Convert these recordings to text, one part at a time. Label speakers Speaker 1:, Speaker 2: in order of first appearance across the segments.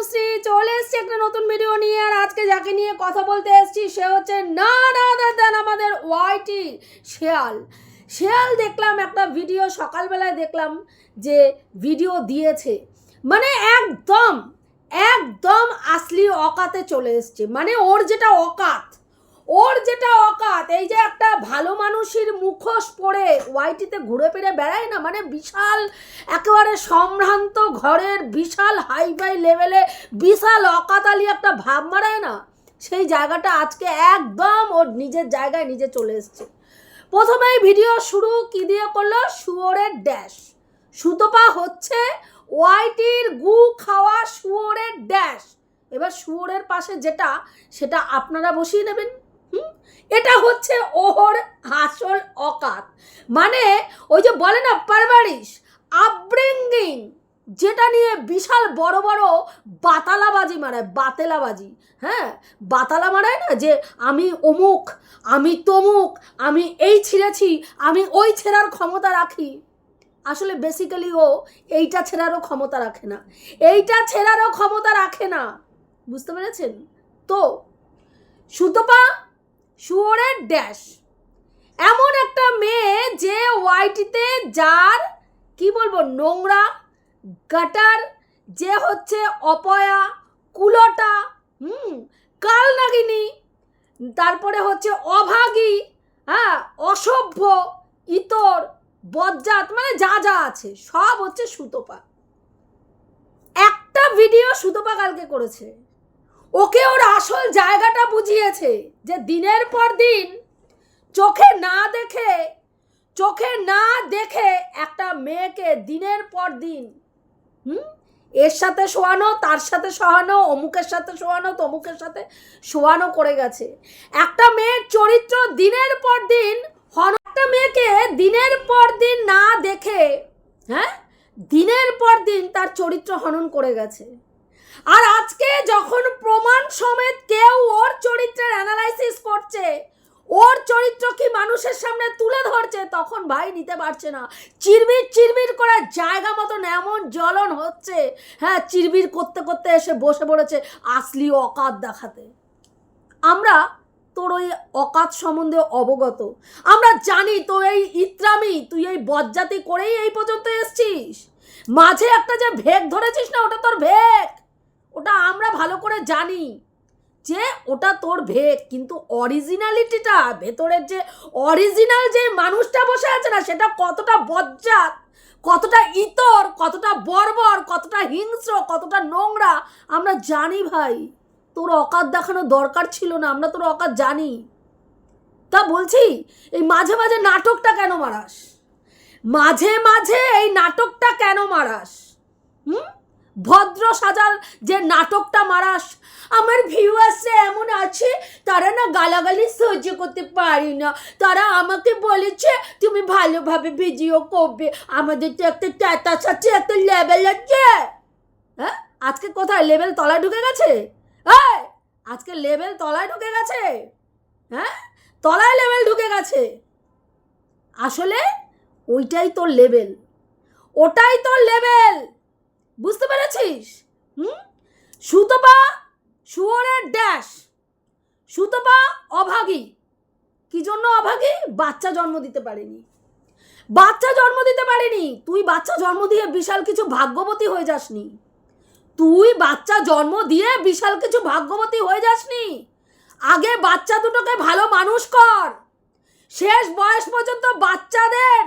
Speaker 1: তনুশ্রী চলে এসছি একটা নতুন ভিডিও নিয়ে। আর আজকে যাকে নিয়ে কথা বলতে এসছি, সে হচ্ছে না না দেন আমাদের ওয়াইটি শেয়াল। শেয়াল দেখলাম একটা ভিডিও সকালবেলায় দেখলাম যে ভিডিও দিয়েছে। মানে একদম একদম আসলি অকাতে চলে এসছে। মানে ওর যেটা অকাত ওর যেটা অকাত, এই যে একটা ভালো মানুষের মুখোশ পরে ওয়াইটিতে ঘুরে ফিরে বেড়ায় না মানে বিশাল, একেবারে সম্ভ্রান্ত ঘরের বিশাল হাই ফাই লেভেলে বিশাল অকাতালি একটা ভাব মারায় না? সেই জায়গাটা আজকে একদম ওর নিজের জায়গায় নিজে চলে এসছে। প্রথমেই ভিডিও শুরু কি দিয়ে করল? শুয়োরের ড্যাশ। সুতপা হচ্ছে ওয়াইটির গু খাওয়া শুয়োরের ড্যাশ। এবার শুয়োরের পাশে যেটা, সেটা আপনারা বসিয়ে নেবেন। এটা হচ্ছে ওর আসল অকাত। মানে ওই যে বলে না পারভারিশ আপব্রিঙ্গিং যেটা নিয়ে বিশাল বড় বড় বাতালাবাজি মারায়, বাতেলাবাজি। হ্যাঁ? বাতালা মারায় না যে আমি অমুক, আমি তমুক, আমি এই ছিঁড়েছি, আমি ওই ছেঁড়ার ক্ষমতা রাখি। আসলে বেসিক্যালি ও এইটা ছেঁড়ারও ক্ষমতা রাখে না। এইটা ছেঁড়ারও ক্ষমতা রাখে না। বুঝতে পেরেছেন? তো, সুতপা শুয়োরের ড্যাশ। এমন একটা মেয়ে যে ওয়াইটিতে যার, কি বলব, নোংরা, গাটার, যে হচ্ছে অপয়া, কুলটা, হুম কাল নাগিনী তারপরে হচ্ছে অভাগী হ্যাঁ অসভ্য, ইতর, বজ্জাত মানে যা যা আছে, সব হচ্ছে সুতপা। একটা ভিডিও সুতপা কালকে করেছে। ওকে ওর আসল জায়গাটা বুঝিয়েছে যে দিনের পর দিন চোখে না দেখে, চোখে না দেখে একটা মেয়েকে দিনের পর দিন, হুম? এর সাথে শোয়ানো, তার সাথে শোয়ানো, অমুকের সাথে শোয়ানো, তমুকের সাথে শোয়ানো করে গেছে। একটা মেয়ের চরিত্র দিনের পর দিন একটা মেয়েকে দিনের পর দিন না দেখে হ্যাঁ? দিনের পর দিন তার চরিত্র হনন করে গেছে। আর আজকে যখন প্রমাণ সমেত কেউ ওর চরিত্রের অ্যানালাইসিস করছে, ওর চরিত্র কি মানুষের সামনে তুলে ধরছে, তখন ভাই নিতে পারছে না। চিরবির চিরবির করে জায়গা মতন এমন জ্বলন হচ্ছে হ্যাঁ চিরবির করতে করতে এসে বসে পড়েছে আসলি অকাত দেখাতে। আমরা তোর ওই অকাত সম্বন্ধে অবগত। আমরা জানি তো এই ইত্রামি, তুই এই বজ্জাতি করেই এই পর্যন্ত এসছিস। মাঝে একটা যে ভেগ ধরেছিস না, ওটা তোর ভেগ। ওটা আমরা ভালো করে জানি যে ওটা তোর ভেগ কিন্তু অরিজিনালিটিটা ভেতরের যে অরিজিনাল যে মানুষটা বসে আছে না, সেটা কতটা বজ্জাত, কতটা ইতর, কতটা বর্বর, কতটা হিংস্র, কতটা নোংরা, আমরা জানি ভাই। তোর অকাত দেখানো দরকার ছিল না, আমরা তোর অকাত জানি। তা বলছি, এই মাঝে মাঝে নাটকটা কেন মারাস? মাঝে মাঝে এই নাটকটা কেন মারাস? হুম? ভদ্র সাজার যে নাটকটা মারাস আমার ভিউয়ার্সরা এমন আছে, তারা না গালাগালি সহ্য করতে পারি না। তারা আমাকে বলেছে, তুমি ভালোভাবে ভিডিও করবে। আমাদের তো একটা ট্যাটাস আছে, একটা লেভেল আছে। হ্যাঁ? আজকে কোথায়? লেভেল তলায় ঢুকে গেছে? হ্যাঁ আজকে লেভেল তলায় ঢুকে গেছে? হ্যাঁ? তলায় লেভেল ঢুকে গেছে। আসলে ওইটাই তোর লেভেল ওটাই তোর লেভেল বুঝতে পেরেছিস? হুম? সুতপা শুয়োরের ড্যাশ। সুতপা অভাগী। কি জন্য অভাগী? বাচ্চা জন্ম দিতে পারেনি। বাচ্চা জন্ম দিতে পারেনি। তুই বাচ্চা জন্ম দিয়ে বিশাল কিছু ভাগ্যবতী হয়ে যাসনি। তুই বাচ্চা জন্ম দিয়ে বিশাল কিছু ভাগ্যবতী হয়ে যাসনি। আগে বাচ্চা দুটোকে ভালো মানুষ কর। শেষ বয়স পর্যন্ত বাচ্চাদের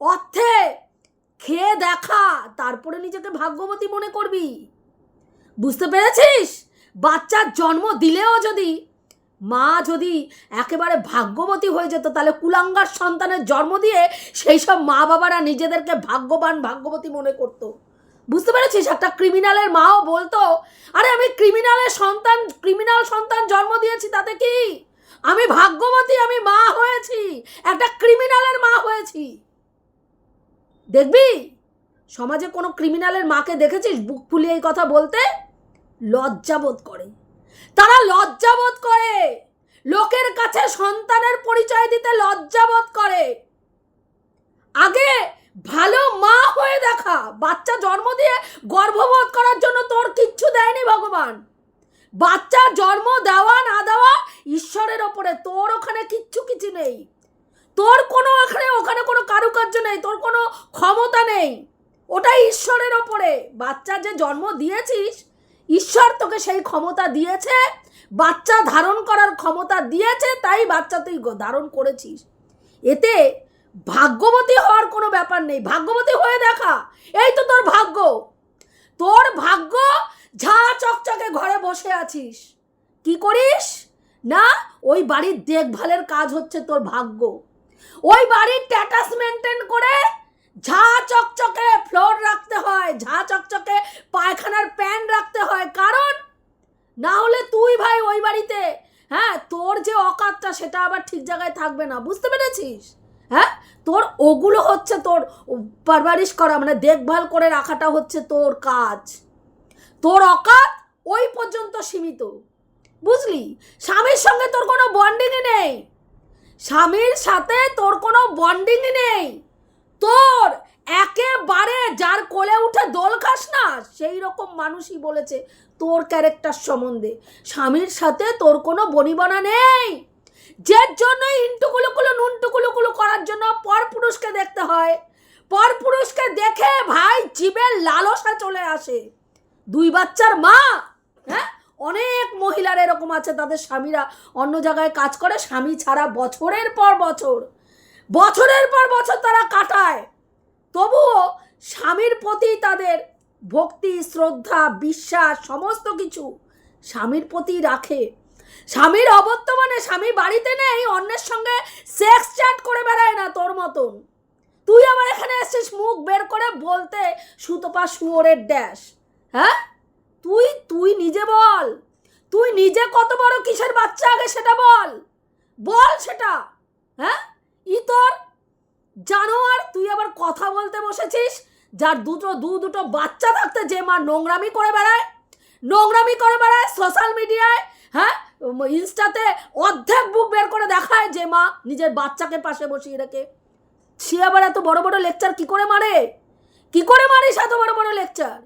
Speaker 1: অর্থে খেয়ে দেখা, তারপরে নিজেকে ভাগ্যবতী মনে করবি। বুঝতে পেরেছিস? বাচ্চার জন্ম দিলেও যদি মা যদি একেবারে ভাগ্যবতী হয়ে যেত, তাহলে কুলাঙ্গার সন্তানের জন্ম দিয়ে সেই সব মা বাবারা নিজেদেরকে ভাগ্যবান, ভাগ্যবতী মনে করত। বুঝতে পেরেছিস? একটা ক্রিমিনালের মাও বলতো, আরে, আমি ক্রিমিনালের সন্তান, ক্রিমিনাল সন্তান জন্ম দিয়েছি, তাতে কি? আমি ভাগ্যবতী, আমি মা হয়েছি, একটা ক্রিমিনালের মা হয়েছি। দেখবি? সমাজে কোনো ক্রিমিনালের মাকে দেখেছিস বুক ফুলিয়ে এই কথা বলতে? লজ্জাবোধ করে। তারা লজ্জাবোধ করে। লোকের কাছে সন্তানের পরিচয় দিতে লজ্জাবোধ করে। আগে ভালো মা হয়ে দেখা, বাচ্চা জন্ম দিয়ে গর্ভবোধ করার জন্য তোর কিচ্ছু দেয়নি ভগবান। বাচ্চা জন্ম দেওয়া না দেওয়া ঈশ্বরের ওপরে, তোর ওখানে কিচ্ছু কিছু নেই। তোর কোনো ওখানে ওখানে কোনো কারুকার্য নেই, তোর কোনো ক্ষমতা নেই। ওটা ঈশ্বরের ওপরে। বাচ্চা যে জন্ম দিয়েছিস, ঈশ্বর তোকে সেই ক্ষমতা দিয়েছে। বাচ্চা ধারণ করার ক্ষমতা দিয়েছে, তাই বাচ্চা তুই ধারণ করেছিস। এতে ভাগ্যবতী হওয়ার কোনো ব্যাপার নেই। ভাগ্যবতী হয়ে দেখা। এই তো তোর ভাগ্য। তোর ভাগ্য ঝা চকচকে ঘরে বসে আছিস। কি করিস? না, ওই বাড়ির দেখভালের কাজ হচ্ছে তোর ভাগ্য। ওই বাড়ির স্ট্যাটাস মেনটেন করে ঝা চকচকে ফ্লোর রাখতে হয়, ঝা চকচকে পায়খানার প্যান রাখতে হয়। কারণ না হলে তুই ভাই ওই বাড়িতে হ্যাঁ তোর যে অকাতটা সেটা আবার ঠিক জায়গায় থাকবে না, বুঝতে পেরেছিস? হ্যাঁ তোর ওগুলো হচ্ছে তোর পারবারিশ করা মানে দেখভাল করে রাখাটা হচ্ছে তোর কাজ। তোর অকাত ওই পর্যন্ত সীমিত, বুঝলি? স্বামীর সঙ্গে তোর কোনো বন্ডিংই নেই। স্বামীর সাথে তোর কোনো বন্ডিং নেই। তোর একেবারে যার কোলে উঠে দোল খাস না, সেই রকম মানুষই বলেছে তোর ক্যারেক্টার সম্বন্ধে। স্বামীর সাথে তোর কোনো বনিবনা নেই। যার জন্য ইন্টুকুলুকুলু নুনটুকুলুকুলু করার জন্য পরপুরুষকে দেখতে হয়। পরপুরুষকে দেখে ভাই জীবের লালসা চলে আসে। দুই বাচ্চার মা হ্যাঁ? অনেক মহিলার এরকম আছে, তাদের স্বামীরা অন্য জায়গায় কাজ করে, স্বামী ছাড়া বছরের পর বছর, বছরের পর বছর তারা কাটায়। তবুও স্বামীর প্রতি তাদের ভক্তি, শ্রদ্ধা, বিশ্বাস, সমস্ত কিছু স্বামীর প্রতি রাখে। স্বামীর অবর্তমানে স্বামী বাড়িতে নেই, অন্যের সঙ্গে সেক্স চ্যাট করে বেড়ায় না তোর মতন। তুই আবার এখানে এসেছিস মুখ বের করে বলতে সুতপা শুয়োরের ড্যাশ হ্যাঁ? তুই তুই নিজে বল। তুই নিজে কত বড় কিসের বাচ্চা আগে সেটা বল। বল সেটা হ্যাঁ? ই তোর জানোয়ার তুই আবার কথা বলতে বসেছিস? যার দুটো, দু দুটো বাচ্চা থাকতে যে মা নোংরামি করে বেড়ায়, নোংরামি করে বেড়ায় সোশ্যাল মিডিয়ায় হ্যাঁ? ইনস্টাতে অর্ধেক বুক বের করে দেখায় যে মা নিজের বাচ্চাকে পাশে বসিয়ে রেখে। সে আবার এত বড় বড় লেকচার কি করে মারে? কি করে মারিস এত বড় বড় লেকচার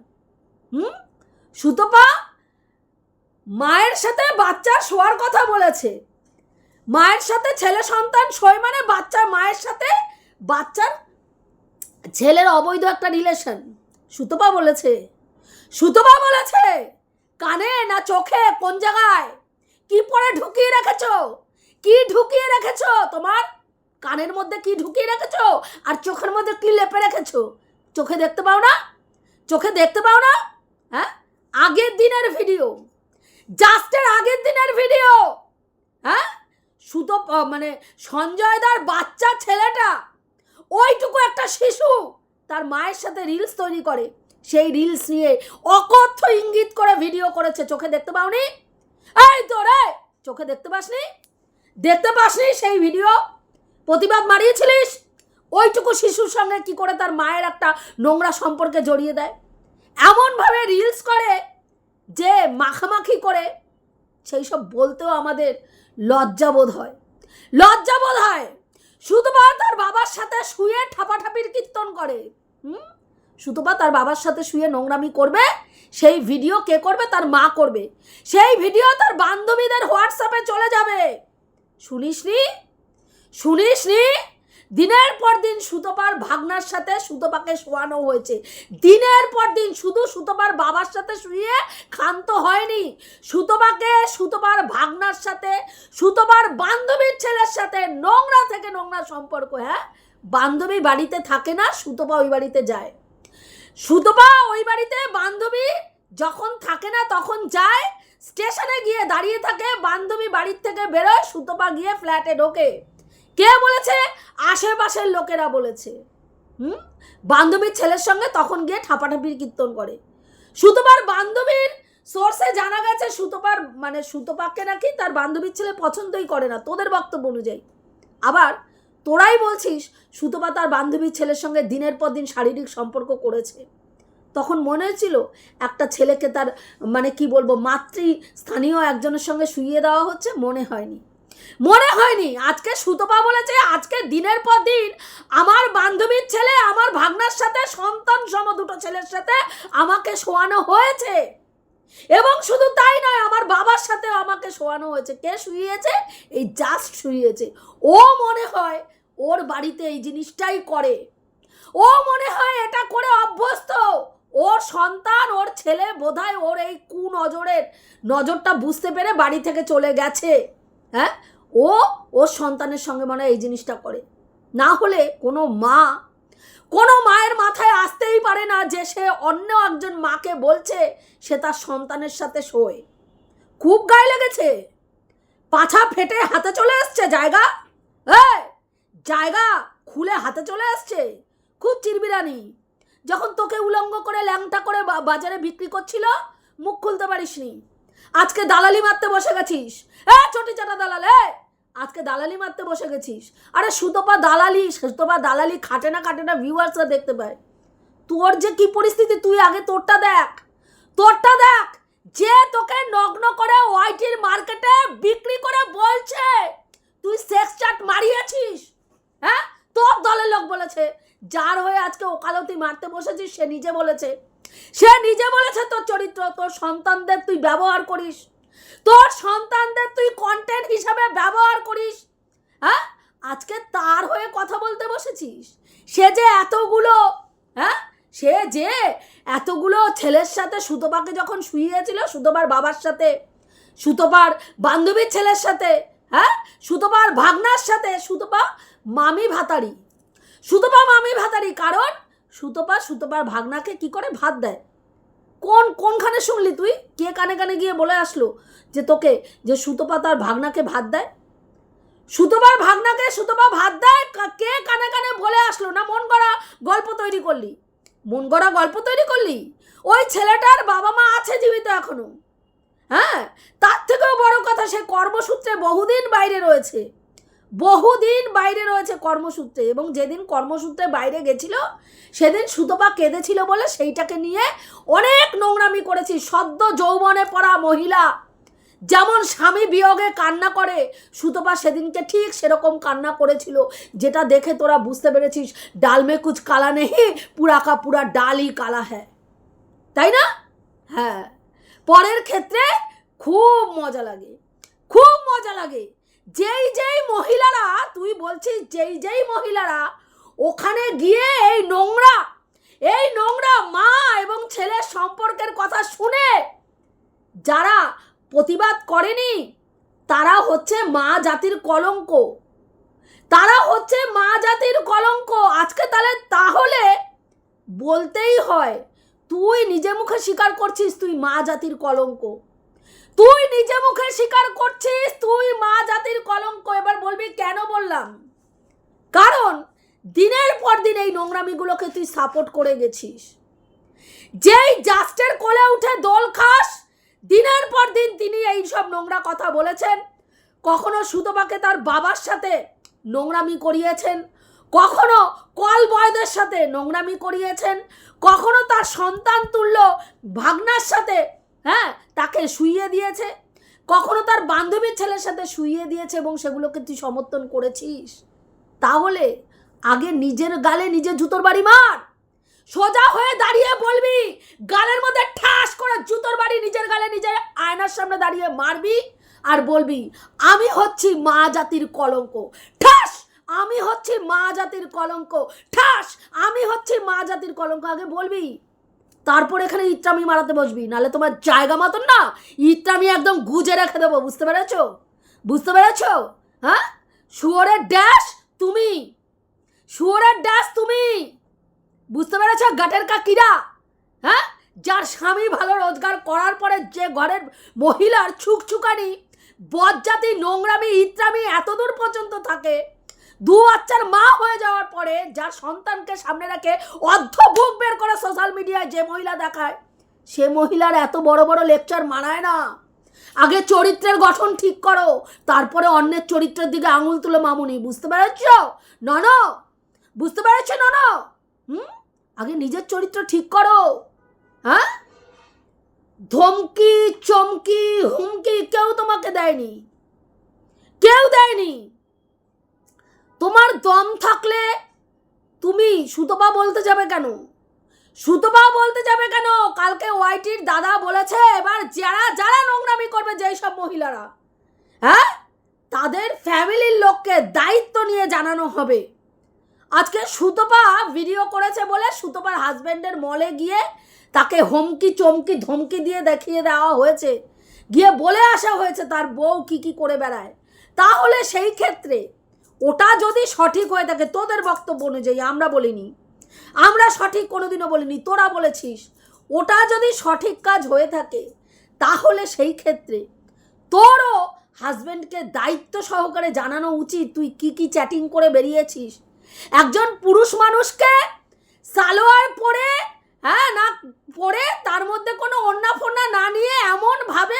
Speaker 1: হুম? সুতপা, মায়ের সাথে বাচ্চার শোয়ার কথা বলেছে। মায়ের সাথে ছেলে সন্তান শোয় মানে বাচ্চার মায়ের সাথে বাচ্চার ছেলের অবৈধ একটা রিলেশন সুতপা বলেছে। সুতপা বলেছে, কানে না চোখে, কোন জায়গায়? কি পরে ঢুকিয়ে রেখেছ? কি ঢুকিয়ে রেখেছ? তোমার কানের মধ্যে কি ঢুকিয়ে রেখেছো? আর চোখের মধ্যে কি লেপে রেখেছ? চোখে দেখতে পাও না? চোখে দেখতে পাও না? হ্যাঁ? আগের দিনের ভিডিও জাস্টের আগের দিনের ভিডিও হ্যাঁ? সুতো মানে সঞ্জয়দার বাচ্চা ছেলেটা, ওইটুকু একটা শিশু, তার মায়ের সাথে রিলস তৈরি করে, সেই রিলস নিয়ে অকথ্য ইঙ্গিত করে ভিডিও করেছে। চোখে দেখতে পাওনি? এই তো রে! চোখে দেখতে পাসনি? দেখতে পাসনি সেই ভিডিও প্রতিবাদ মারিয়েছিলিস? ওইটুকু শিশুর সঙ্গে কি করে তার মায়ের একটা নোংরা সম্পর্কে জড়িয়ে দেয়? এমনভাবে রিলস করে যে মাখামাখি করে, সেই সব বলতেও আমাদের লজ্জাবোধ হয়। লজ্জাবোধ হয়। সুতপা তার বাবার সাথে শুয়ে ঠাপাঠাপির কীর্তন করে। হুম? সুতপা তার বাবার সাথে শুয়ে নোংরামি করবে, সেই ভিডিও কে করবে? তার মা করবে। সেই ভিডিও তার বান্ধবীদের হোয়াটসঅ্যাপে চলে যাবে। শুনিসনি শুনিসনি দিনের পর দিন সুতপার ভাগনার সাথে সুতপাকে শোয়ানো হয়েছে। দিনের পর দিন শুধু সুতপার বাবার সাথে শুয়ে ক্ষান্ত হয়নি। সুতপাকে সুতপার ভাগনার সাথে, সুতপার বান্ধবীর ছেলের সাথে নোংরা থেকে নোংরা সম্পর্ক হ্যাঁ? বান্ধবী বাড়িতে থাকে না, সুতপা ওই বাড়িতে যায়। সুতপা ওই বাড়িতে বান্ধবী যখন থাকে না তখন যায়, স্টেশনে গিয়ে দাঁড়িয়ে থাকে, বান্ধবী বাড়ির থেকে বেরোয়, সুতপা গিয়ে ফ্ল্যাটে ঢোকে। কে বলেছে? আশেপাশের লোকেরা বলেছে। হুম? বান্ধবীর ছেলের সঙ্গে তখন গিয়ে ঠাপাঠাপির কীর্তন করে। সুতপার বান্ধবীর সোর্সে জানা গেছে, সুতপার মানে সুতপাকে নাকি তার বান্ধবীর ছেলে পছন্দই করে না, তোদের বক্তব্য অনুযায়ী। আবার তোরাই বলছিস, সুতপা তার বান্ধবীর ছেলের সঙ্গে দিনের পর দিন শারীরিক সম্পর্ক করেছে। তখন মনে হয়েছিল, একটা ছেলেকে তার মানে কি বলব মাতৃ স্থানীয় একজনের সঙ্গে শুইয়ে দেওয়া হচ্ছে, মনে হয়নি। মনে হয়নি। আজকে সুতপা বলেছে, আজকে দিনের পর দিন আমার বান্ধবীর ছেলে, আমার ভাগনার সাথে, সন্তান সম দুটো ছেলের সাথে আমাকে শোয়ানো হয়েছে। এবং শুধু তাই নয়, আমার বাবার সাথে আমাকে শোয়ানো হয়েছে। কে শুয়েছে এই জাস্ট শুইয়েছে। ও মনে হয় ওর বাড়িতে এই জিনিসটাই করে। ও মনে হয় এটা করে অভ্যস্ত। ওর সন্তান, ওর ছেলে বোধহয় ওর এই কু নজরের নজরটা বুঝতে পেরে বাড়ি থেকে চলে গেছে। হ্যাঁ? ও, ওর সন্তানের সঙ্গে মনে হয় এই জিনিসটা করে। না হলে কোনো মা, কোনো মায়ের মাথায় আসতেই পারে না যে সে অন্য একজন মাকে বলছে সে তার সন্তানের সাথে শোয়। খুব গায়ে লেগেছে। পাছা ফেটে হাতে চলে এসছে, জায়গা। এই, জায়গা খুলে হাতে চলে আসছে খুব চিরবিরানি। যখন তোকে উলঙ্গ করে ল্যাংটা করে বাজারে বিক্রি করছিল, মুখ খুলতে পারিসনি। আজকে দালালি মারতে বসে গেছিস? এ, ছোটি চাটা দালাল, এ! আজকে দালালি মারতে বসে গেছিস। আরে সুতপা দালালি সুতপা দালালি খাটে না খাটে না ভিউয়ার্সরা দেখতে পায়। তোর যে কি পরিস্থিতি, তুই আগে তোরটা দেখ। তোরটা দেখ, যে তোকে নগ্ন করে ওয়াইটির মার্কেটে বিক্রি করে বলছে, তুই সেক্স চাট মারিয়েছিস? হ্যাঁ? তোর দলের লোক বলেছে, যার হয়ে আজকে ওকালতি মারতে বসেছিস, সে নিজে বলেছে। সে নিজে বলেছে, তোর চরিত্র, তোর সন্তানদের তুই ব্যবহার করিস। তোর সন্তানদের তুই কন্টেন্ট হিসাবে ব্যবহার করিস। হ্যাঁ? আজকে তার হয়ে কথা বলতে বসেছিস? সে যে এতগুলো হ্যাঁ? সে যে এতগুলো ছেলের সাথে সুতপাকে যখন শুইয়েছিল, সুতপার বাবার সাথে, সুতপার বান্ধবীর ছেলের সাথে হ্যাঁ? সুতপার ভাগনার সাথে, সুতপা মামি ভাতারি। সুতপা মামি ভাতারি, কারণ সুতপা, সুতপার ভাগনাকে কি করে ভাত দেয়? কোন, কোনখানে শুনলি তুই? কে কানে কানে গিয়ে বলে আসলো যে তোকে, যে সুতপা তার ভাগনাকে ভাত দেয়? সুতপার ভাগনাকে সুতপা ভাত দেয়? কে কানে কানে বলে আসলো না মন গড়া গল্প তৈরি করলি? মন গড়া গল্প তৈরি করলি? ওই ছেলেটার বাবা মা আছে জীবিত এখনও। হ্যাঁ তার থেকেও বড় কথা সে কর্মসূত্রে বহুদিন বাইরে রয়েছে। বহুদিন বাইরে রয়েছে কর্মসূত্রে এবং যেদিন কর্মসূত্রে বাইরে গেছিল, সেদিন সুতপা কেঁদেছিল বলে সেইটাকে নিয়ে অনেক নোংরামি করেছি। সদ্য যৌবনে পড়া মহিলা, যেমন স্বামী বিয়োগে কান্না করে, সুতপা সেদিনকে ঠিক সেরকম কান্না করেছিল। যেটা দেখে তোরা বুঝতে পেরেছিস, ডাল মে কুচ কালা নেহি, পুরা কা পুরা ডালই কালা হ্যাঁ তাই না? হ্যাঁ। পরের ক্ষেত্রে খুব মজা লাগে। খুব মজা লাগে। যেই যেই মহিলারা, তুই বলছিস যেই যেই মহিলারা, ওখানে গিয়ে এই নোংরা এই নোংরা মা এবং ছেলের সম্পর্কের কথা শুনে যারা প্রতিবাদ করেনি, তারা হচ্ছে মা জাতির কলঙ্ক। তারা হচ্ছে মা জাতির কলঙ্ক। আজকে তাহলে তাহলে বলতেই হয়, তুই নিজে মুখে স্বীকার করছিস তুই মা জাতির কলঙ্ক। তুই নিজে মুখে স্বীকার করছিস? তুই মা জাতির কলঙ্ক। এবার বলবি, কেন বললাম? কারণ দিনের পর দিন এই নোংরামিগুলোকে তুই সাপোর্ট করে গেছিস। যেই জাস্টের কোলে উঠে দোল খাস, দিনের পর দিন তিনি এই সব নোংরা কথা বলেছেন। কখনো সুতপাকে তার বাবার সাথে নোংরামি করিয়েছেন। কখনো কল বয়দের সাথে নোংরামি করিয়েছেন। কখনো তার সন্তান তুল্য ভাগনার সাথে হ্যাঁ তাকে শুইয়ে দিয়েছে। কখনো তার বান্ধবীর ছেলের সাথে শুইয়ে দিয়েছে এবং সেগুলোকে তুই সমর্থন করেছিস? তাহলে আগে নিজের গালে নিজের জুতোর বাড়ি মার। সোজা হয়ে দাঁড়িয়ে বলবি, গালের মধ্যে ঠাস করে জুতোর বাড়ি নিজের গালে নিজের আয়নার সামনে দাঁড়িয়ে মারবি আর বলবি, আমি হচ্ছি মা জাতির কলঙ্ক। ঠাস! আমি হচ্ছি মা জাতির কলঙ্ক। ঠাস! আমি হচ্ছি মা জাতির কলঙ্ক। আগে বলবি তারপর এখানে ইত্রামি মারাতে বসবি নালে তোমার জায়গা মতন না ইত্রামি একদম গুজে রেখে দেবো, বুঝতে পেরেছ? বুঝতে পেরেছ? হ্যাঁ? শুয়োরের ড্যাশ তুমি, শুয়োরের ড্যাশ তুমি, বুঝতে পেরেছ গাটের কাকিরা? হ্যাঁ? যার স্বামী ভালো রোজগার করার পরে যে ঘরের মহিলার ছুকছুকানি, বজ্জাতি নোংরামি ইত্রামি এতদূর পর্যন্ত থাকে দু বাচ্চার মা হয়ে যাওয়ার পরে যার সন্তানকে সামনে রেখে অর্ধ বুক বের করে সোশ্যাল মিডিয়ায় যে মহিলা দেখায়, সে মহিলার এত বড় বড় লেকচার মানায় না। আগে চরিত্রের গঠন ঠিক করো, তারপরে অন্যের চরিত্রের দিকে আঙুল তুলে মামুনি, বুঝতে পেরেছ? নন, বুঝতে পেরেছ নন? হুম? আগে নিজের চরিত্র ঠিক করো। হ্যাঁ? ধমকি, চমকি, হুমকি কেউ তোমাকে দেয়নি। কেউ দেয়নি। তোমার দম থাকলে তুমি সুতপা বলতে যাবে কেন? সুতপা বলতে যাবে কেন? কালকে ওয়াইটির দাদা বলেছে, এবার যারা যারা নোংরামি করবে যেই সব মহিলারা। হ্যাঁ? তাদের ফ্যামিলির লোককে দায়িত্ব নিয়ে জানানো হবে। আজকে সুতপা ভিডিও করেছে বলে সুতপার হাজবেন্ডের মলে গিয়ে তাকে হুমকি চমকি ধমকি দিয়ে দেখিয়ে দেওয়া হয়েছে। গিয়ে বলে আসা হয়েছে তার বউ কি কি করে বেড়ায়। তাহলে সেই ক্ষেত্রে ওটা যদি সঠিক হয়ে থাকে, তোদের বক্তব্য অনুযায়ী আমরা বলিনি। আমরা সঠিক কোনোদিনও বলিনি, তোরা বলেছিস। ওটা যদি সঠিক কাজ হয়ে থাকে, তাহলে সেই ক্ষেত্রে তোরও হাজবেন্ডকে দায়িত্ব সহকারে জানানো উচিত, তুই কি কি চ্যাটিং করে বেরিয়েছিস। একজন পুরুষ মানুষকে সালোয়ার পরে হ্যাঁ না, পরে তার মধ্যে কোনো অন্না ফন্না না নিয়ে এমনভাবে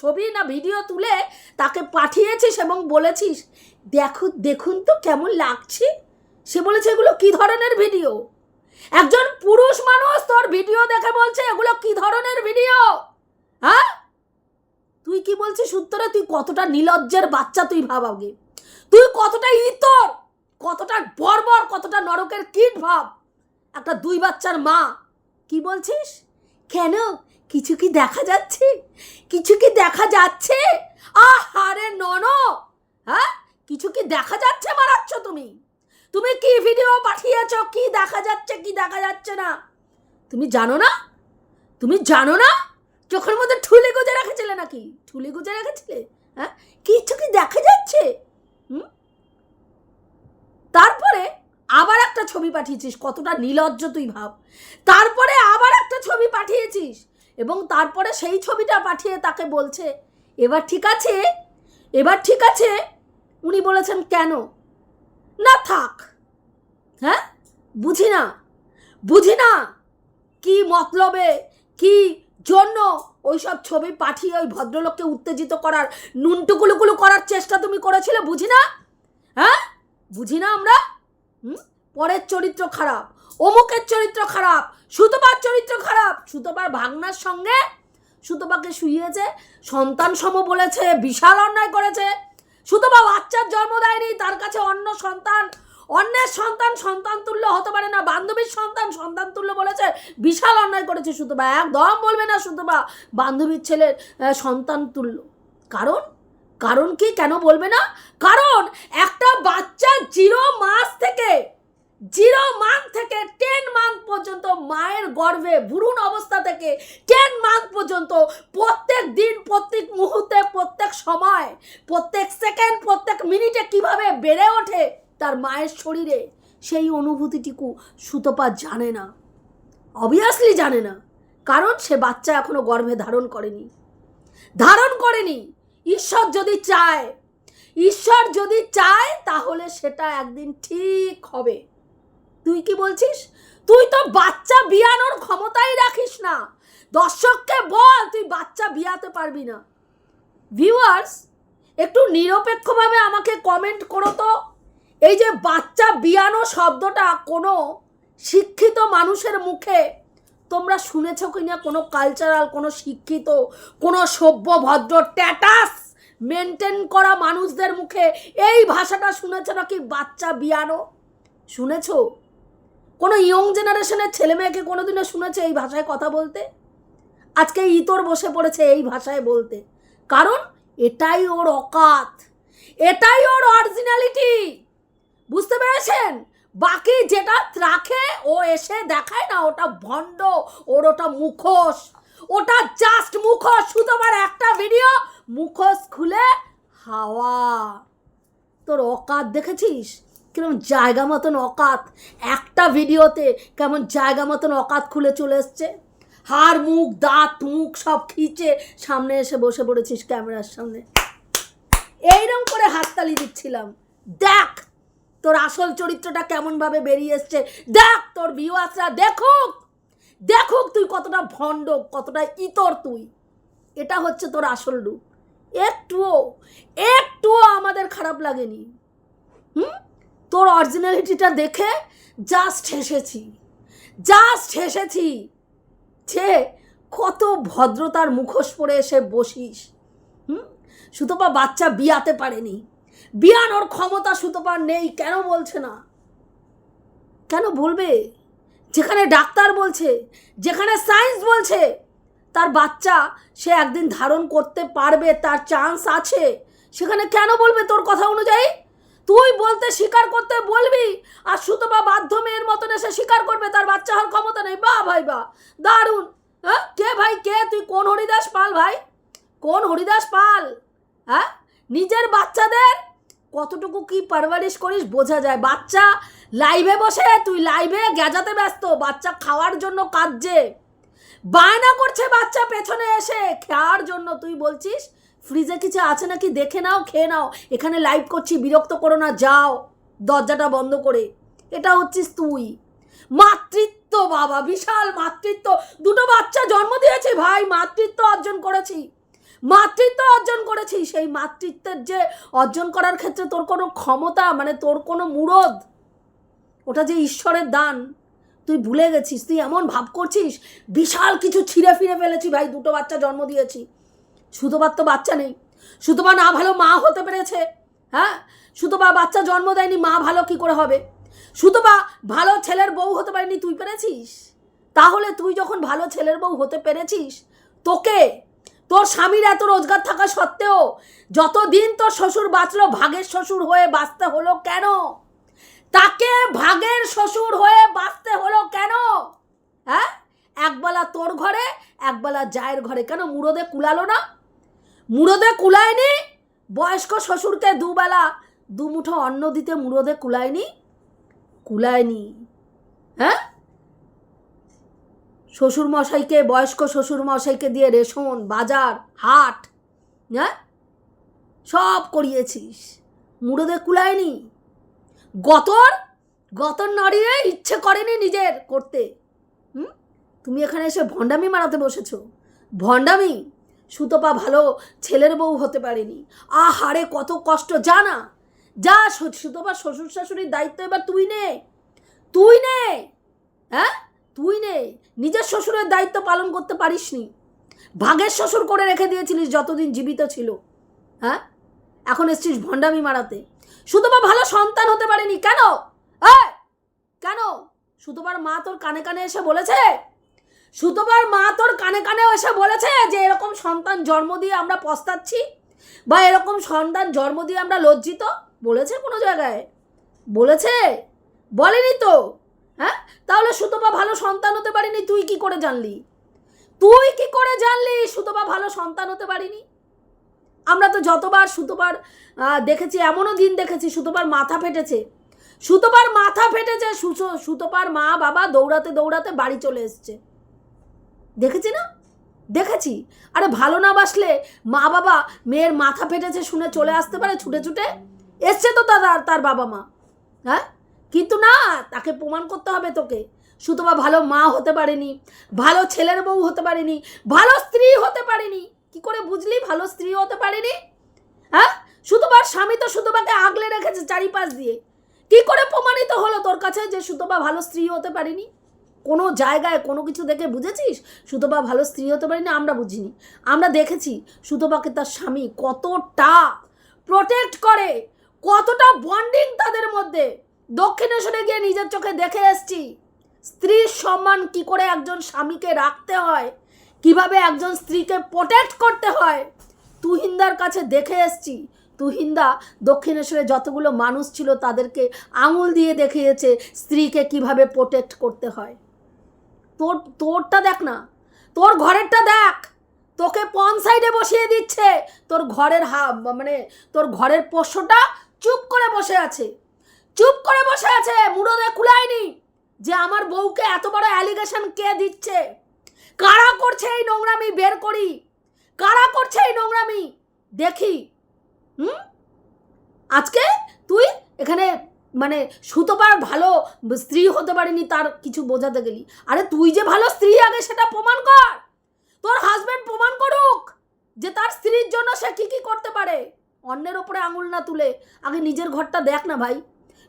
Speaker 1: ছবি না, ভিডিও তুলে তাকে পাঠিয়েছিস এবং বলেছিস দেখো দেখুন তো কেমন লাগছে। সে বলেছে, এগুলো কি ধরনের ভিডিও? একজন পুরুষ মানুষ তোর ভিডিও দেখে বলছে, এগুলো কি ধরনের ভিডিও? হ্যাঁ? তুই কি বলছিস উত্তরে? তুই কতটা নিলজ্জের বাচ্চা তুই ভাব আগে। তুই কতটা ইতর, কতটা বর্বর, কতটা নরকের কীট ভাব। একটা দুই বাচ্চার মা, কি বলছিস? কেন? কিছু কি দেখা যাচ্ছে? কিছু কি দেখা যাচ্ছে? আহ আহারে নন হ্যাঁ? কিছু কি দেখা যাচ্ছে মারাচ্ছ তুমি? তুমি কি ভিডিও পাঠিয়েছ? কি দেখা যাচ্ছে, কি দেখা যাচ্ছে না? তুমি জানো না? তুমি জানো না? চোখের মধ্যে ঠুলে গুজে রেখেছিলে নাকি? ঠুলে গুজে রেখেছিলে? হ্যাঁ? কিছু কি দেখা যাচ্ছে? হুম? তারপরে আবার একটা ছবি পাঠিয়েছিস, কতটা নিলজ্জ তুই ভাব। তারপরে আবার একটা ছবি পাঠিয়েছিস এবং তারপরে সেই ছবিটা পাঠিয়ে তাকে বলছে, এবার ঠিক আছে, এবার ঠিক আছে উনি বলেছেন কেন? না থাক। হ্যাঁ? বুঝি না। বুঝি না। কি মতলবে? কি জন্য ওই সব ছবি পাঠিয়ে ওই ভদ্রলোককে উত্তেজিত করার, নুনটুকুলুকুলু করার চেষ্টা তুমি করেছিলে? বুঝি না? হ্যাঁ? বুঝি না আমরা? পরের চরিত্র খারাপ, অমুকের চরিত্র খারাপ, সুতপার চরিত্র খারাপ। সুতপার ভাগনার সঙ্গে সুতপাকে শুইয়েছে সন্তান সম বলেছে, বিশাল অন্যায় করেছে। সুতপা বাচ্চার জন্ম দেয়নি, তার কাছে অন্য সন্তান, অন্যের সন্তান সন্তান তুল্য হতে পারে না। বান্ধবীর সন্তান সন্তান তুল্য বলেছে, বিশাল অন্যায় করেছে সুতবা একদম বলবে না সুতবা বান্ধবীর ছেলের সন্তান তুল্য। কারণ? কারণ কি? কেন বলবে না? কারণ একটা বাচ্চা জিরো মাস থেকে জিরো মান্থ থেকে টেন মান্থ পর্যন্ত মায়ের গর্ভে ভ্রূণ অবস্থা থেকে টেন মান্থ পর্যন্ত প্রত্যেক দিন, প্রত্যেক মুহূর্তে, প্রত্যেক সময়, প্রত্যেক সেকেন্ড প্রত্যেক মিনিটে কীভাবে বেড়ে ওঠে তার মায়ের শরীরে, সেই অনুভূতিটুকু সুতপা জানে না। অবভিয়াসলি জানে না, কারণ সে বাচ্চা এখনও গর্ভে ধারণ করেনি। ধারণ করেনি, ঈশ্বর যদি চায়, ঈশ্বর যদি চায় তাহলে সেটা একদিন ঠিক হবে। তুই কি বলছিস? তুই তো বাচ্চা বিয়ানোর ক্ষমতাই রাখিস না। দর্শককে বল, তুই বাচ্চা বিয়াতে পারবি না। ভিউয়ার্স একটু নিরপেক্ষভাবে আমাকে কমেন্ট করো তো। এই যে বাচ্চা বিয়ানো শব্দটা কোনো শিক্ষিত মানুষের মুখে তোমরা শুনেছো কিনা? কোনো কালচারাল কোনো শিক্ষিত, কোনো সভ্য, ভদ্র ট্যাটাস মেনটেন করা মানুষদের মুখে এই ভাষাটা শুনেছো নাকি বাচ্চা বিয়ানো? শুনেছো? কোনো ইয়ং জেনারেশনের ছেলে মেয়েকে কোনোদিনও শুনেছে এই ভাষায় কথা বলতে? আজকে ইতর বসে পড়েছে এই ভাষায় বলতে। কারণ এটাই ওর অকাত। এটাই ওর অরিজিনালিটি বুঝতে পেরেছেন? বাকি যেটা রাখে, ও এসে দেখায় না, ওটা ভণ্ড, ওর ওটা মুখোশ। ওটা জাস্ট মুখোশ। আমার একটা ভিডিও মুখোশ খুলে হাওয়া। তোর অকাত দেখেছিস? কিরম জায়গা মতন অকাত। একটা ভিডিওতে কেমন জায়গা মতন অকাত খুলে চলে এসছে। হাড়, মুখ, দাঁত, মুখ সব খিচে সামনে এসে বসে পড়েছিস ক্যামেরার সামনে। এইরকম করে হাততালি দিচ্ছিলাম। দেখ তোর আসল চরিত্রটা কেমনভাবে বেরিয়ে এসছে। দেখ তোর ভিউয়ার্সরা দেখুক। দেখুক তুই কতটা ভণ্ড, কতটা ইতর তুই। এটা হচ্ছে তোর আসল রূপ। একটুও একটুও আমাদের খারাপ লাগেনি। হুম? তোর অরিজিনালিটিটা দেখে জাস্ট হেসেছি জাস্ট হেসেছি যে কত ভদ্রতার মুখোশ পরে এসে বসিস। হুম? সুতপা বাচ্চা বিয়াতে পারেনি। বিয়ানোর ক্ষমতা সুতপার নেই, কেন বলছে না? কেন বলবে? যেখানে ডাক্তার বলছে, যেখানে সায়েন্স বলছে, তার বাচ্চা সে একদিন ধারণ করতে পারবে, তার চান্স আছে। সেখানে কেন বলবে তোর কথা অনুযায়ী? তুই বলতে স্বীকার করতে বলবি? আর সুতপা বাধ্য মেয়ের মতন এসে স্বীকার করবে, তার বাচ্চা হওয়ার ক্ষমতা নেই। বাহ ভাই বা দারুণ। হ্যাঁ? কে ভাই, কে? তুই কোন হরিদাস পাল ভাই? কোন হরিদাস পাল? হ্যাঁ? নিজের বাচ্চাদের কতটুকু কি পারভারিশ করিস বোঝা যায়। বাচ্চা লাইভে বসে, তুই লাইভে গেজাতে ব্যস্ত। বাচ্চা খাওয়ার জন্য কাঁদছে। বায়না করছে বাচ্চা পেছনে এসে। খাওয়ার জন্য তুই বলছিস? ফ্রিজে কিছু আছে নাকি? দেখে নাও, খেয়ে নাও। এখানে লাইভ করছি, বিরক্ত করো না, যাও। দরজাটা বন্ধ করে। এটা হচ্ছিস তুই। মাতৃত্ব, বাবা, বিশাল মাতৃত্ব। দুটো বাচ্চা জন্ম দিয়েছি ভাই, মাতৃত্ব অর্জন করেছি। মাতৃত্ব অর্জন করেছি। সেই মাতৃত্বের যে অর্জন করার ক্ষেত্রে তোর কোনো ক্ষমতা মানে তোর কোনো মুরদ, ওটা যে ঈশ্বরের দান, তুই ভুলে গেছিস, তুই এমন ভাব করছিস, বিশাল কিছু ছিঁড়ে ফিরে ফেলেছি ভাই, দুটো বাচ্চা জন্ম দিয়েছি। সুতোবার তো বাচ্চা নেই। সুতোবা না ভালো মা হতে পেরেছে হ্যাঁ? সুতোবা বাচ্চা জন্ম দেয়নি, মা ভালো কি করে হবে? সুতোবা ভালো ছেলের বউ হতে পারেনি, তুই পেরেছিস? তাহলে তুই যখন ভালো ছেলের বউ হতে পেরেছিস, তোকে, তোর স্বামীর এত রোজগার থাকা সত্ত্বেও যতদিন তোর শ্বশুর বাঁচলো, ভাগের শ্বশুর হয়ে বাঁচতে হলো কেন? তাকে ভাগের শ্বশুর হয়ে বাঁচতে হলো কেন? হ্যাঁ? একবেলা তোর ঘরে, একবেলা জায়ের ঘরে। কেন? মুরদে কুলালো না? মুরদে কুলায়নি? বয়স্ক শ্বশুরকে দুবেলা দুমুঠো অন্ন দিতে মুরদে কুলায়নি? কুলায়নি। হ্যাঁ? শ্বশুর মশাইকে বয়স্ক শ্বশুর মশাইকে দিয়ে রেশন, বাজার, হাট হ্যাঁ? সব করিয়েছিস। মুরদে কুলায়নি? গতর? গতর নড়িয়ে ইচ্ছে করেনি নিজের করতে। হুম? তুমি এখানে এসে ভণ্ডামি মারাতে বসেছো। ভণ্ডামি? সুতপা ভালো ছেলের বউ হতে পারেনি। আহারে, কত কষ্ট জানা যা সুতপা শ্বশুর শাশুড়ির দায়িত্ব এবার তুই নে। তুই নে। হ্যাঁ? তুই নে। নিজের শ্বশুরের দায়িত্ব পালন করতে পারিসনি। ভাগের শ্বশুর করে রেখে দিয়েছিলিস যতদিন জীবিত ছিল। হ্যাঁ? এখন এসছিস ভণ্ডামি মারাতে। সুতপা ভালো সন্তান হতে পারেনি। কেন? হ্যাঁ কেন? সুতপার মা তোর কানে কানে এসে বলেছে? সুতপার মা তোর কানে কানে এসে বলেছে যে এরকম সন্তান জন্ম দিয়ে আমরা পস্তাচ্ছি বা এরকম সন্তান জন্ম দিয়ে আমরা লজ্জিত? বলেছে কোনো জায়গায়? বলেছে? বলেনি তো। হ্যাঁ? তাহলে সুতপা ভালো সন্তান হতে পারিনি, তুই কি করে জানলি? তুই কি করে জানলি সুতপা ভালো সন্তান হতে পারিনি? আমরা তো যতবার সুতোবার দেখেছি, এমনও দিন দেখেছি, সুতোবার মাথা ফেটেছে। সুতোবার মাথা ফেটেছে সুতো- সুতোপার মা বাবা দৌড়াতে দৌড়াতে বাড়ি চলে এসছে। দেখেছি না? দেখেছি। আরে ভালো না বাসলে মা বাবা মেয়ের মাথা ফেটেছে শুনে চলে আসতে পারে ছুটে ছুটে? এসছে তো তার তার বাবা মা। হ্যাঁ? কিন্তু না, তাকে প্রমাণ করতে হবে তোকে। সুতপা ভালো মা হতে পারেনি, ভালো ছেলের বউ হতে পারেনি, ভালো স্ত্রী হতে পারেনি। কি করে বুঝলি? ভালো স্ত্রী হতে পারেনি? হ্যাঁ? সুতপার স্বামী তো সুতপাকে আগলে রেখেছে চারিপাশ দিয়ে। কি করে প্রমাণিত হলো তোর কাছে যে সুতপা ভালো স্ত্রী হতে পারেনি? কোনো জায়গায় কোনো কিছু দেখে বুঝেছিস? সুতপা ভালো স্ত্রী হতে পারেনি, আমরা বুঝিনি। আমরা দেখেছি সুতপাকে তার স্বামী কতটা প্রোটেক্ট করে, কতটা বন্ডিং তাদের মধ্যে। দক্ষিণেশ্বরে গিয়ে নিজের চোখে দেখে এসছি, স্ত্রীর সম্মান কি করে একজন স্বামীকে রাখতে হয়, কীভাবে একজন স্ত্রীকে প্রোটেক্ট করতে হয়। তুহিন্দার কাছে দেখে এসছি, তুহিন্দা দক্ষিণেশ্বরে যতগুলো মানুষ ছিল তাদেরকে আঙুল দিয়ে দেখিয়েছে স্ত্রীকে কীভাবে প্রোটেক্ট করতে হয়। তোর, তোরটা দেখ না। তোর ঘরেরটা দেখ। তোকে পন সাইডে বসিয়ে দিচ্ছে। তোর ঘরের হা মানে তোর ঘরের পোষ্যটা চুপ করে বসে আছে। চুপ করে বসে আছে মুরদে কুলায়নি যে আমার বউকে এত বড় অ্যালিগেশন কে দিচ্ছে? কারা করছে এই নোংরামি? বের করি। কারা করছে এই নোংরামি? দেখি। হুম? আজকে তুই এখানে মানে সুতোপার ভালো স্ত্রী হতে পারেনি তার কিছু বোঝাতে গেলি। আরে তুই যে ভালো স্ত্রী আগে সেটা প্রমাণ কর। তোর হাজবেন্ড প্রমাণ করুক যে তার স্ত্রীর জন্য সে কি কি করতে পারে। অন্যের ওপরে আঙুল না তুলে আগে নিজের ঘরটা দেখ না ভাই।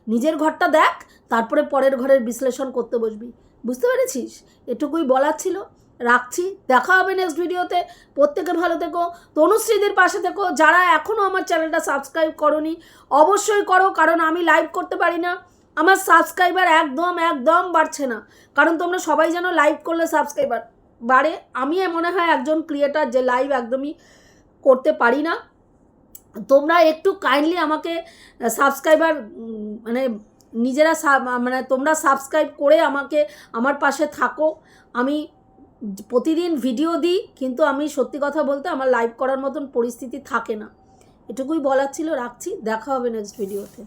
Speaker 1: নিজের ঘরটা দেখ, তারপরে পরের ঘরের বিশ্লেষণ করতে বসবি। বুঝতে পেরেছিস? এটুকুই বলার ছিল। রাখছি। দেখা হবে নেক্সট ভিডিওতে প্রত্যেকে ভালো থেকো। তনুশ্রীদের পাশে থেকো। যারা এখনও আমার চ্যানেলটা সাবস্ক্রাইব করনি, অবশ্যই করো, কারণ আমি লাইভ করতে পারি না। আমার সাবস্ক্রাইবার একদম একদম বাড়ছে না। কারণ তোমরা সবাই যেন লাইভ করলে সাবস্ক্রাইবার বাড়ে। আমি মনে হয় একজন ক্রিয়েটার যে লাইভ একদমই করতে পারি না। তোমরা একটু কাইন্ডলি আমাকে সাবস্ক্রাইবার মানে নিজেরা মানে তোমরা সাবস্ক্রাইব করে আমাকে, আমার পাশে থাকো। আমি প্রতিদিন ভিডিও দিই, কিন্তু আমি সত্যি কথা বলতে আমার লাইভ করার মতন পরিস্থিতি থাকে না। এটুকুই বলার ছিল, রাখছি। দেখা হবে নেক্সট ভিডিওতে